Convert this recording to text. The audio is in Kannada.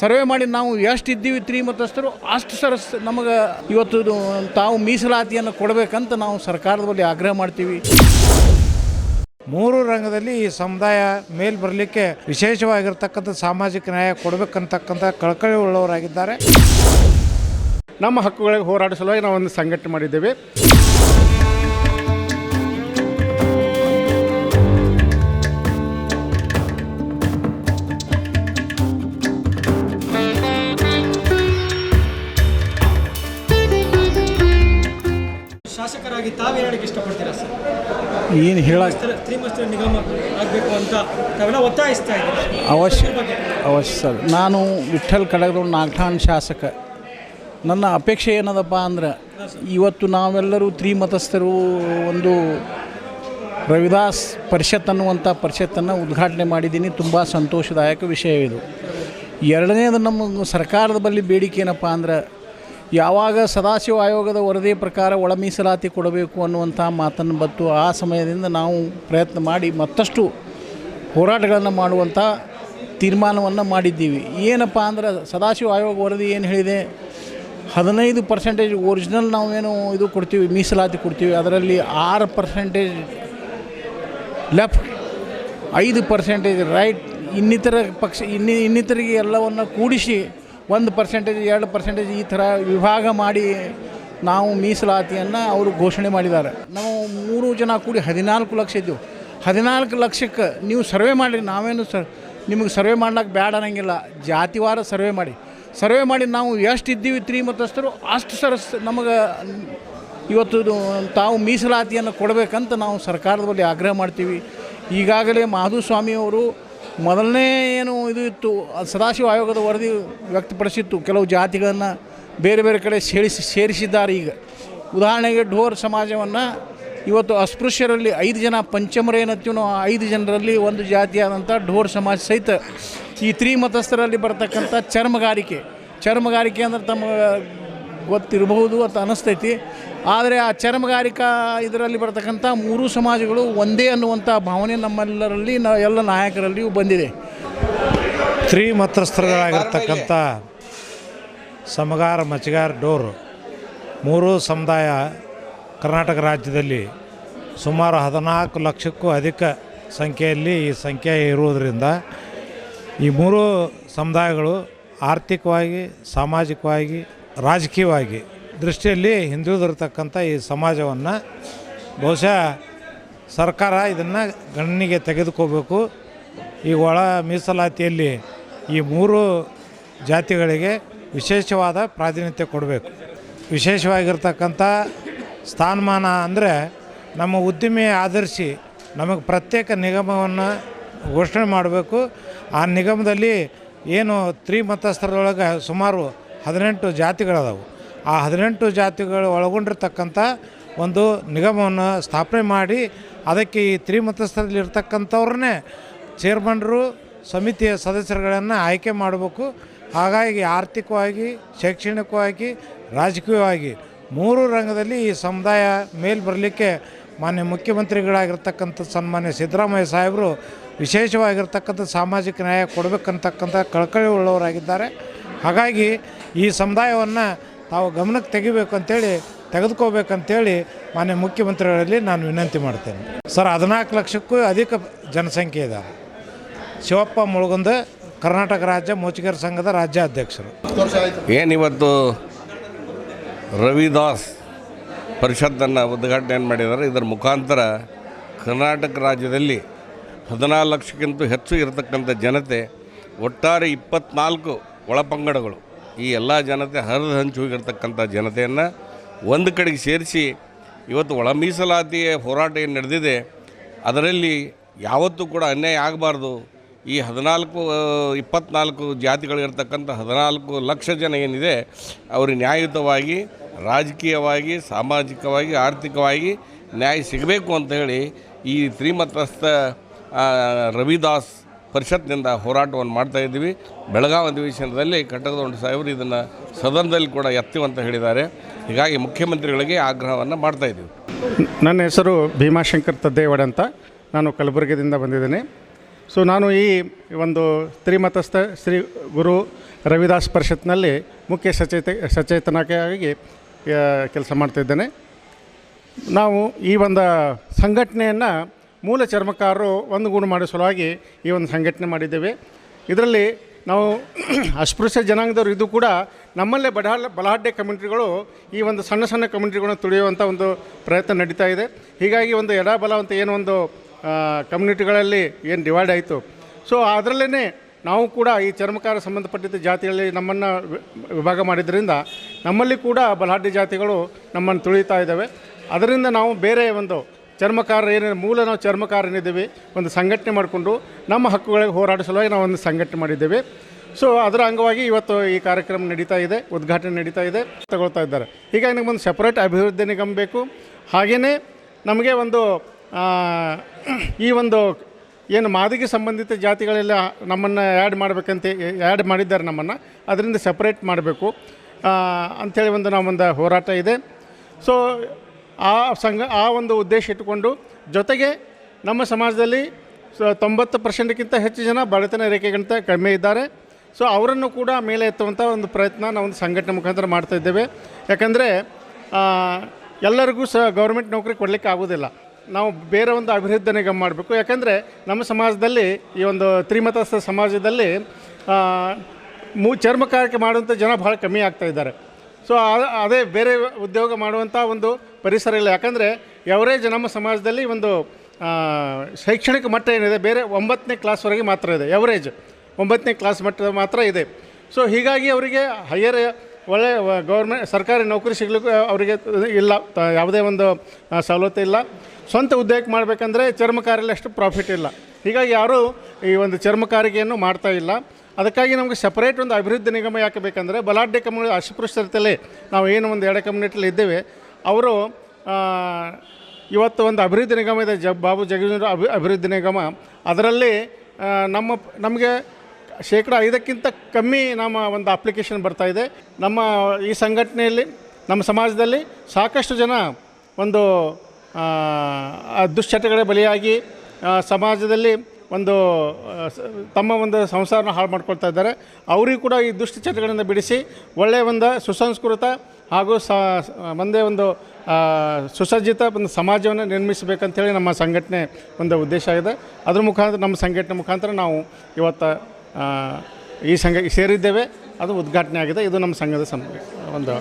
ಸರ್ವೆ ಮಾಡಿ ನಾವು ಎಷ್ಟು ಇದ್ದೀವಿ ತ್ರೀ ಮತಸ್ಥರು ಅಷ್ಟು ಸರ್ ನಮಗೆ ಇವತ್ತು ಇದು ತಾವು ಮೀಸಲಾತಿಯನ್ನು ಕೊಡಬೇಕಂತ ನಾವು ಸರ್ಕಾರದ ಬಳಿ ಆಗ್ರಹ ಮಾಡ್ತೀವಿ. ಮೂರು ರಂಗದಲ್ಲಿ ಈ ಸಮುದಾಯ ಮೇಲ್ ಬರಲಿಕ್ಕೆ ವಿಶೇಷವಾಗಿರ್ತಕ್ಕಂಥ ಸಾಮಾಜಿಕ ನ್ಯಾಯ ಕೊಡಬೇಕಂತಕ್ಕಂಥ ಕಳಕಳಿ ಉಳ್ಳವರಾಗಿದ್ದಾರೆ. ನಮ್ಮ ಹಕ್ಕುಗಳಿಗೆ ಹೋರಾಡಿಸಲು ಸಲುವಾಗಿ ನಾವು ಒಂದು ಸಂಘಟನೆ ಮಾಡಿದ್ದೇವೆ. ಏನು ಹೇಳಕ್ಕೆ ನಿಗಮ ಆಗಬೇಕು ಅಂತ ತಾವೆಲ್ಲ ಒತ್ತಾಯಿಸ್ತಾ ಇದ್ದೀರಾ. ಅವಶ್ಯ ಅವಶ್ಯ ಸರ್. ನಾನು ವಿಠಲ್ ಕಡಗರು ನಾಗಠಾಣ್ ಶಾಸಕ. ನನ್ನ ಅಪೇಕ್ಷೆ ಏನದಪ್ಪ ಅಂದ್ರೆ ಇವತ್ತು ನಾವೆಲ್ಲರೂ ತ್ರಿಮತಸ್ಥರು ಒಂದು ರವಿದಾಸ್ ಪರಿಷತ್ ಅನ್ನುವಂಥ ಪರಿಷತ್ತನ್ನು ಉದ್ಘಾಟನೆ ಮಾಡಿದ್ದೀನಿ. ತುಂಬ ಸಂತೋಷದಾಯಕ ವಿಷಯ ಇದು ಎರಡನೇದು ನಮ್ಮ ಸರ್ಕಾರದ ಬಳಿ ಬೇಡಿಕೆ ಏನಪ್ಪ ಅಂದ್ರೆ ಯಾವಾಗ ಸದಾಶಿವ ಆಯೋಗದ ವರದಿ ಪ್ರಕಾರ ಒಳ ಮೀಸಲಾತಿ ಕೊಡಬೇಕು ಅನ್ನುವಂಥ ಮಾತನ್ನು ಬತ್ತು ಆ ಸಮಯದಿಂದ ನಾವು ಪ್ರಯತ್ನ ಮಾಡಿ ಮತ್ತಷ್ಟು ಹೋರಾಟಗಳನ್ನು ಮಾಡುವಂಥ ತೀರ್ಮಾನವನ್ನು ಮಾಡಿದ್ದೀವಿ. ಏನಪ್ಪ ಅಂದ್ರೆ ಸದಾಶಿವ ಆಯೋಗ ವರದಿ ಏನು ಹೇಳಿದೆ? ಹದಿನೈದು ಪರ್ಸೆಂಟೇಜ್ ಒರಿಜಿನಲ್ ನಾವೇನು ಇದು ಕೊಡ್ತೀವಿ, ಮೀಸಲಾತಿ ಕೊಡ್ತೀವಿ, ಅದರಲ್ಲಿ ಆರು ಪರ್ಸೆಂಟೇಜ್ ಲೆಫ್ಟ್ ಐದು ಪರ್ಸೆಂಟೇಜ್ ರೈಟ್ ಇನ್ನಿತರ ಪಕ್ಷ, ಇನ್ನಿ ಇನ್ನಿತರಿಗೆ ಎಲ್ಲವನ್ನು ಕೂಡಿಸಿ ಒಂದು ಪರ್ಸೆಂಟೇಜ್ ಎರಡು ಪರ್ಸೆಂಟೇಜ್ ಈ ಥರ ವಿಭಾಗ ಮಾಡಿ ನಾವು ಮೀಸಲಾತಿಯನ್ನು ಅವರು ಘೋಷಣೆ ಮಾಡಿದ್ದಾರೆ. ನಾವು ಮೂರು ಜನ ಕೂಡಿ ಹದಿನಾಲ್ಕು ಲಕ್ಷ ಇದ್ದೆವು. ಹದಿನಾಲ್ಕು ಲಕ್ಷಕ್ಕೆ ನೀವು ಸರ್ವೆ ಮಾಡಿರಿ, ನಾವೇನು ಸರ್, ನಿಮಗೆ ಸರ್ವೆ ಮಾಡ್ಲಿಕ್ಕೆ ಬೇಡ ಅನ್ನಂಗಿಲ್ಲ. ಜಾತಿವಾರ ಸರ್ವೆ ಮಾಡಿ. ಸರ್ವೆ ಮಾಡಿ ನಾವು ಎಷ್ಟು ಇದ್ದೀವಿ ತ್ರೀ ಮತಸ್ಥರು, ಅಷ್ಟು ಸರ್, ನಮಗೆ ಇವತ್ತು ತಾವು ಮೀಸಲಾತಿಯನ್ನು ಕೊಡಬೇಕಂತ ನಾವು ಸರ್ಕಾರದ ಬಳಿ ಆಗ್ರಹ ಮಾಡ್ತೀವಿ. ಈಗಾಗಲೇ ಮಾಧುಸ್ವಾಮಿ ಅವರು ಮೊದಲನೇ ಏನು ಇದು ಇತ್ತು ಸದಾಶಿವ ಆಯೋಗದ ವರದಿ ವ್ಯಕ್ತಪಡಿಸಿತ್ತು. ಕೆಲವು ಜಾತಿಗಳನ್ನು ಬೇರೆ ಬೇರೆ ಕಡೆ ಸೇರಿಸಿ, ಸೇರಿಸಿದ್ದಾರೆ ಈಗ. ಉದಾಹರಣೆಗೆ ಢೋರ್ ಸಮಾಜವನ್ನು ಇವತ್ತು ಅಸ್ಪೃಶ್ಯರಲ್ಲಿ ಐದು ಜನ, ಪಂಚಮರ ಏನತ್ತೀವನೋ ಆ ಐದು ಜನರಲ್ಲಿ ಒಂದು ಜಾತಿಯಾದಂಥ ಢೋರ್ ಸಮಾಜ ಸಹಿತ ಈ ತ್ರಿಮತಸ್ಥರಲ್ಲಿ ಬರ್ತಕ್ಕಂಥ ಚರ್ಮಗಾರಿಕೆ. ಚರ್ಮಗಾರಿಕೆ ಅಂದರೆ ತಮ್ಮ ಗೊತ್ತಿರಬಹುದು ಅಂತ ಅನ್ನಿಸ್ತೈತಿ. ಆದರೆ ಆ ಚರ್ಮಗಾರಿಕಾ ಇದರಲ್ಲಿ ಬರ್ತಕ್ಕಂಥ ಮೂರು ಸಮಾಜಗಳು ಒಂದೇ ಅನ್ನುವಂಥ ಭಾವನೆ ನಮ್ಮೆಲ್ಲರಲ್ಲಿ ನ, ಎಲ್ಲ ನಾಯಕರಲ್ಲಿಯೂ ಬಂದಿದೆ. ತ್ರಿಮತಸ್ಥರುಗಳಾಗಿರ್ತಕ್ಕಂಥ ಸಮಗಾರ ಮಚಗಾರ ಡೋರ್ ಮೂರು ಸಮುದಾಯ ಕರ್ನಾಟಕ ರಾಜ್ಯದಲ್ಲಿ ಸುಮಾರು ಹದಿನಾಲ್ಕು ಲಕ್ಷಕ್ಕೂ ಅಧಿಕ ಸಂಖ್ಯೆಯಲ್ಲಿ ಈ ಸಂಖ್ಯೆ ಇರುವುದರಿಂದ ಈ ಮೂರು ಸಮುದಾಯಗಳು ಆರ್ಥಿಕವಾಗಿ, ಸಾಮಾಜಿಕವಾಗಿ ರಾಜಕೀಯವಾಗಿ ದೃಷ್ಟಿಯಲ್ಲಿ ಹಿಂದುಳಿದಿರ್ತಕ್ಕಂಥ ಈ ಸಮಾಜವನ್ನು ಬಹುಶಃ ಸರ್ಕಾರ ಇದನ್ನು ಗಣನೆಗೆ ತೆಗೆದುಕೋಬೇಕು. ಈ ಒಳ ಮೀಸಲಾತಿಯಲ್ಲಿ ಈ ಮೂರು ಜಾತಿಗಳಿಗೆ ವಿಶೇಷವಾದ ಪ್ರಾತಿನಿಧ್ಯ ಕೊಡಬೇಕು. ವಿಶೇಷವಾಗಿರ್ತಕ್ಕಂಥ ಸ್ಥಾನಮಾನ ಅಂದರೆ ನಮ್ಮ ಉದ್ದಿಮೆ ಆಧರಿಸಿ ನಮಗೆ ಪ್ರತ್ಯೇಕ ನಿಗಮವನ್ನು ಘೋಷಣೆ ಮಾಡಬೇಕು. ಆ ನಿಗಮದಲ್ಲಿ ಏನು ತ್ರಿಮತಸ್ಥರೊಳಗೆ ಸುಮಾರು ಹದಿನೆಂಟು ಜಾತಿಗಳದಾವು. ಆ ಹದಿನೆಂಟು ಜಾತಿಗಳು ಒಳಗೊಂಡಿರ್ತಕ್ಕಂಥ ಒಂದು ನಿಗಮವನ್ನು ಸ್ಥಾಪನೆ ಮಾಡಿ ಅದಕ್ಕೆ ಈ ತ್ರಿಮತಸ್ಥರಲ್ಲಿ ಇರ್ತಕ್ಕಂಥವ್ರನ್ನೇ ಚೇರ್ಮನ್ರು, ಸಮಿತಿಯ ಸದಸ್ಯರುಗಳನ್ನು ಆಯ್ಕೆ ಮಾಡಬೇಕು. ಹಾಗಾಗಿ ಆರ್ಥಿಕವಾಗಿ, ಶೈಕ್ಷಣಿಕವಾಗಿ, ರಾಜಕೀಯವಾಗಿ ಮೂರು ರಂಗದಲ್ಲಿ ಈ ಸಮುದಾಯ ಮೇಲೆ ಬರಲಿಕ್ಕೆ ಮಾನ್ಯ ಮುಖ್ಯಮಂತ್ರಿಗಳಾಗಿರ್ತಕ್ಕಂಥ ಸನ್ಮಾನ್ಯ ಸಿದ್ದರಾಮಯ್ಯ ಸಾಹೇಬರು ವಿಶೇಷವಾಗಿರ್ತಕ್ಕಂಥ ಸಾಮಾಜಿಕ ನ್ಯಾಯ ಕೊಡಬೇಕಂತಕ್ಕಂಥ ಕಳಕಳಿ ಉಳ್ಳವರಾಗಿದ್ದಾರೆ. ಹಾಗಾಗಿ ಈ ಸಮುದಾಯವನ್ನು ತಾವು ಗಮನಕ್ಕೆ ತೆಗಿಬೇಕು ಅಂತೇಳಿ, ತೆಗೆದುಕೋಬೇಕಂತೇಳಿ ಮಾನ್ಯ ಮುಖ್ಯಮಂತ್ರಿಗಳಲ್ಲಿ ನಾನು ವಿನಂತಿ ಮಾಡ್ತೇನೆ. ಸರ್, ಹದಿನಾಲ್ಕು ಲಕ್ಷಕ್ಕೂ ಅಧಿಕ ಜನಸಂಖ್ಯೆ ಇದ್ದಾರೆ ಶಿವಪ್ಪ ಮುಳುಗುಂದ, ಕರ್ನಾಟಕ ರಾಜ್ಯ ಮೋಚಿಗರ ಸಂಘದ ರಾಜ್ಯಾಧ್ಯಕ್ಷರು. ಏನಿವತ್ತು ರವಿದಾಸ್ ಪರಿಷತ್ತನ್ನು ಉದ್ಘಾಟನೆ ಮಾಡಿದ್ದಾರೆ, ಇದರ ಮುಖಾಂತರ ಕರ್ನಾಟಕ ರಾಜ್ಯದಲ್ಲಿ ಹದಿನಾಲ್ಕು ಲಕ್ಷಕ್ಕಿಂತ ಹೆಚ್ಚು ಇರತಕ್ಕಂಥ ಜನತೆ ಒಟ್ಟಾರೆ ಇಪ್ಪತ್ನಾಲ್ಕು ಒಳಪಂಗಡಗಳು ಈ ಎಲ್ಲ ಜನತೆ ಹರಿದು ಹಂಚು ಹೋಗಿರ್ತಕ್ಕಂಥ ಜನತೆಯನ್ನು ಒಂದು ಕಡೆಗೆ ಸೇರಿಸಿ ಇವತ್ತು ಒಳ ಮೀಸಲಾತಿಯ ಹೋರಾಟ ಏನು ನಡೆದಿದೆ, ಅದರಲ್ಲಿ ಯಾವತ್ತೂ ಕೂಡ ಅನ್ಯಾಯ ಆಗಬಾರ್ದು. ಈ ಹದಿನಾಲ್ಕು ಇಪ್ಪತ್ನಾಲ್ಕು ಜಾತಿಗಳಿರ್ತಕ್ಕಂಥ ಹದಿನಾಲ್ಕು ಲಕ್ಷ ಜನ ಏನಿದೆ ಅವರು ನ್ಯಾಯಯುತವಾಗಿ, ರಾಜಕೀಯವಾಗಿ, ಸಾಮಾಜಿಕವಾಗಿ, ಆರ್ಥಿಕವಾಗಿ ನ್ಯಾಯ ಸಿಗಬೇಕು ಅಂತ ಹೇಳಿ ಈ ತ್ರಿಮತಸ್ಥ ರವಿದಾಸ್ ಪರಿಷತ್ನಿಂದ ಹೋರಾಟವನ್ನು ಮಾಡ್ತಾ ಇದ್ದೀವಿ. ಬೆಳಗಾವಿ ಅಧಿವೇಶನದಲ್ಲಿ ಕಟ್ಟಕದೊಂಡ ಸಾಹೇಬರು ಇದನ್ನು ಸದನದಲ್ಲಿ ಕೂಡ ಎತ್ತಿವಂತ ಹೇಳಿದ್ದಾರೆ. ಹೀಗಾಗಿ ಮುಖ್ಯಮಂತ್ರಿಗಳಿಗೆ ಆಗ್ರಹವನ್ನು ಮಾಡ್ತಾ ಇದ್ದೀವಿ. ನನ್ನ ಹೆಸರು ಭೀಮಾಶಂಕರ್ ತದ್ದೇವಡ್ ಅಂತ ನಾನು ಕಲಬುರಗಿದಿಂದ ಬಂದಿದ್ದೇನೆ. ಸೊ, ನಾನು ಈ ಒಂದು ತ್ರಿಮತಸ್ಥ ಶ್ರೀ ಗುರು ರವಿದಾಸ್ ಪರಿಷತ್ನಲ್ಲಿ ಮುಖ್ಯ ಸಚೇತ ಸಚೇತನಕ್ಕಾಗಿ ಕೆಲಸ ಮಾಡ್ತಿದ್ದೇನೆ ನಾವು ಈ ಒಂದು ಸಂಘಟನೆಯನ್ನು ಮೂಲ ಚರ್ಮಕಾರರು ಒಂದುಗೂಡು ಮಾಡೋ ಸಲುವಾಗಿ ಈ ಒಂದು ಸಂಘಟನೆ ಮಾಡಿದ್ದೇವೆ. ಇದರಲ್ಲಿ ನಾವು ಅಸ್ಪೃಶ್ಯ ಜನಾಂಗದವರು ಇದು ಕೂಡ ನಮ್ಮಲ್ಲೇ ಬಡ ಬಲಾಢ್ಯ ಕಮ್ಯುನಿಟಿಗಳು ಈ ಒಂದು ಸಣ್ಣ ಸಣ್ಣ ಕಮ್ಯುನಿಟಿಗಳನ್ನ ತುಳಿಯುವಂಥ ಒಂದು ಪ್ರಯತ್ನ ನಡೀತಾ ಇದೆ. ಹೀಗಾಗಿ ಒಂದು ಎಡ ಬಲ ಅಂತ ಏನು ಒಂದು ಕಮ್ಯುನಿಟಿಗಳಲ್ಲಿ ಏನು ಡಿವೈಡ್ ಆಯಿತು. ಸೊ ಅದರಲ್ಲೇ ನಾವು ಕೂಡ ಈ ಚರ್ಮಕಾರ ಸಂಬಂಧಪಟ್ಟಿದ್ದ ಜಾತಿಗಳಲ್ಲಿ ನಮ್ಮನ್ನು ವಿಭಾಗ ಮಾಡಿದ್ದರಿಂದ ನಮ್ಮಲ್ಲಿ ಕೂಡ ಬಲಾಢ್ಯ ಜಾತಿಗಳು ನಮ್ಮನ್ನು ತುಳಿತಾ ಇದ್ದಾವೆ. ಅದರಿಂದ ನಾವು ಬೇರೆ ಒಂದು ಚರ್ಮಕಾರ ಏನೇನು ಮೂಲ ನಾವು ಚರ್ಮಕಾರ ಏನಿದ್ದೀವಿ ಒಂದು ಸಂಘಟನೆ ಮಾಡಿಕೊಂಡು ನಮ್ಮ ಹಕ್ಕುಗಳಿಗೆ ಹೋರಾಡೋ ಸಲುವಾಗಿ ನಾವು ಒಂದು ಸಂಘಟನೆ ಮಾಡಿದ್ದೇವೆ. ಸೊ ಅದರ ಅಂಗವಾಗಿ ಇವತ್ತು ಈ ಕಾರ್ಯಕ್ರಮ ನಡೀತಾ ಇದೆ, ಉದ್ಘಾಟನೆ ನಡೀತಾ ಇದೆ, ತಗೊಳ್ತಾ ಇದ್ದಾರೆ. ಹೀಗಾಗಿ ನಮಗೊಂದು ಸಪ್ರೇಟ್ ಅಭಿವೃದ್ಧಿ ನಿಗಮ ಬೇಕು. ಹಾಗೆಯೇ ನಮಗೆ ಒಂದು ಈ ಒಂದು ಏನು ಮಾದಿಗೆ ಸಂಬಂಧಿತ ಜಾತಿಗಳೆಲ್ಲ ನಮ್ಮನ್ನು ಆ್ಯಡ್ ಮಾಡಬೇಕಂತ ಆ್ಯಡ್ ಮಾಡಿದ್ದಾರೆ ನಮ್ಮನ್ನು, ಅದರಿಂದ ಸಪ್ರೇಟ್ ಮಾಡಬೇಕು. ಅಂಥೇಳಿ ಒಂದು ನಾವೊಂದು ಹೋರಾಟ ಇದೆ. ಸೊ ಆ ಸಂಘ, ಆ ಒಂದು ಉದ್ದೇಶ ಇಟ್ಟುಕೊಂಡು ಜೊತೆಗೆ ನಮ್ಮ ಸಮಾಜದಲ್ಲಿ ತೊಂಬತ್ತು ಪರ್ಸೆಂಟ್ಗಿಂತ ಹೆಚ್ಚು ಜನ ಬಡತನ ರೇಖೆಗಿಂತ ಕಡಿಮೆ ಇದ್ದಾರೆ. ಸೊ, ಅವರನ್ನು ಕೂಡ ಮೇಲೆ ಎತ್ತುವಂಥ ಒಂದು ಪ್ರಯತ್ನ ನಾವು ಒಂದು ಸಂಘಟನೆ ಮುಖಾಂತರ ಮಾಡ್ತಾ ಇದ್ದೇವೆ. ಯಾಕಂದರೆ ಎಲ್ಲರಿಗೂ ಸಹ ಗೌರ್ಮೆಂಟ್ ನೌಕರಿ ಕೊಡಲಿಕ್ಕೆ ಆಗೋದಿಲ್ಲ ನಾವು ಬೇರೆ ಒಂದು ಅಭಿವೃದ್ಧಿ ನಿಗಮ ಮಾಡಬೇಕು. ಯಾಕಂದರೆ, ನಮ್ಮ ಸಮಾಜದಲ್ಲಿ ಈ ಒಂದು ತ್ರಿಮತಸ್ಥ ಸಮಾಜದಲ್ಲಿ ಮೂ ಚರ್ಮಕಾರಕ್ಕೆ ಮಾಡುವಂಥ ಜನ ಭಾಳ ಕಮ್ಮಿ ಆಗ್ತಾ ಇದ್ದಾರೆ. ಸೊ ಅದೇ ಬೇರೆ ಉದ್ಯೋಗ ಮಾಡುವಂಥ ಒಂದು ಪರಿಸರ ಇಲ್ಲ. ಯಾಕಂದರೆ ಎವರೇಜ್ ನಮ್ಮ ಸಮಾಜದಲ್ಲಿ ಒಂದು ಶೈಕ್ಷಣಿಕ ಮಟ್ಟ ಏನಿದೆ, ಬೇರೆ ಒಂಬತ್ತನೇ ಕ್ಲಾಸ್ವರೆಗೆ ಮಾತ್ರ ಇದೆ ಎವರೇಜ್ ಒಂಬತ್ತನೇ ಕ್ಲಾಸ್ ಮಟ್ಟದ ಮಾತ್ರ ಇದೆ. ಸೊ ಹೀಗಾಗಿ ಅವರಿಗೆ ಹೈಯರ್ ಒಳ್ಳೆ ಗೌರ್ಮೆಂಟ್ ಸರ್ಕಾರಿ ನೌಕರಿ ಸಿಗಲಿಕ್ಕೆ ಅವರಿಗೆ ಇಲ್ಲ. ಯಾವುದೇ ಒಂದು ಸವಲತ್ತು ಇಲ್ಲ. ಸ್ವಂತ ಉದ್ಯೋಗ ಮಾಡಬೇಕಂದ್ರೆ ಚರ್ಮಕಾರಲ್ಲಿ ಅಷ್ಟು ಪ್ರಾಫಿಟ್ ಇಲ್ಲ. ಹೀಗಾಗಿ ಯಾರೂ ಈ ಒಂದು ಚರ್ಮಕಾರಿಕೆಯನ್ನು ಮಾಡ್ತಾ ಇಲ್ಲ. ಅದಕ್ಕಾಗಿ ನಮಗೆ ಸಪರೇಟ್ ಒಂದು ಅಭಿವೃದ್ಧಿ ನಿಗಮ ಯಾಕೆ ಬೇಕಂದರೆ ಬಲಾಢ್ಯ ಕಮ್ಯುನಿ ಅಸ್ಪೃಶ್ಯತೆಯಲ್ಲಿ ನಾವು ಏನು ಒಂದು ಎಡ ಕಮ್ಯುನಿಟಿಲಿ ಇದ್ದೇವೆ, ಅವರು ಇವತ್ತು ಒಂದು ಅಭಿವೃದ್ಧಿ ನಿಗಮ ಇದೆ, ಜ, ಬಾಬು ಜಗಜೀವನ ಅಭಿ, ಅಭಿವೃದ್ಧಿ ನಿಗಮ. ಅದರಲ್ಲಿ ನಮ್ಮ ನಮಗೆ ಶೇಕಡ ಐದಕ್ಕಿಂತ ಕಮ್ಮಿ ನಮ್ಮ ಒಂದು ಅಪ್ಲಿಕೇಶನ್ ಬರ್ತಾ ಇದೆ. ನಮ್ಮ ಈ ಸಂಘಟನೆಯಲ್ಲಿ, ನಮ್ಮ ಸಮಾಜದಲ್ಲಿ ಸಾಕಷ್ಟು ಜನ ಒಂದು ದುಶ್ಚಟಗಳ ಬಲಿಯಾಗಿ ಸಮಾಜದಲ್ಲಿ ಒಂದು ತಮ್ಮ ಒಂದು ಸಂಸಾರನ ಹಾಳು ಮಾಡ್ಕೊಳ್ತಾ ಇದ್ದಾರೆ. ಅವರಿಗೂ ಕೂಡ ಈ ದುಷ್ಟಚಟಗಳಿಂದ ಬಿಡಿಸಿ ಒಳ್ಳೆಯ ಒಂದು ಸುಸಂಸ್ಕೃತ ಹಾಗೂ ಸ, ಒಂದೇ ಒಂದು ಸುಸಜ್ಜಿತ ಒಂದು ಸಮಾಜವನ್ನು ನಿರ್ಮಿಸಬೇಕಂತೇಳಿ ನಮ್ಮ ಸಂಘಟನೆ ಒಂದು ಉದ್ದೇಶ ಇದೆ ಅದ್ರ ಮುಖಾಂತರ, ನಮ್ಮ ಸಂಘಟನೆ ಮುಖಾಂತರ ನಾವು ಇವತ್ತು ಈ ಸಂಘ, ಸೇರಿದ್ದೇವೆ. ಅದು ಉದ್ಘಾಟನೆ ಆಗಿದೆ. ಇದು ನಮ್ಮ ಸಂಘದ ಸಂ ಒಂದು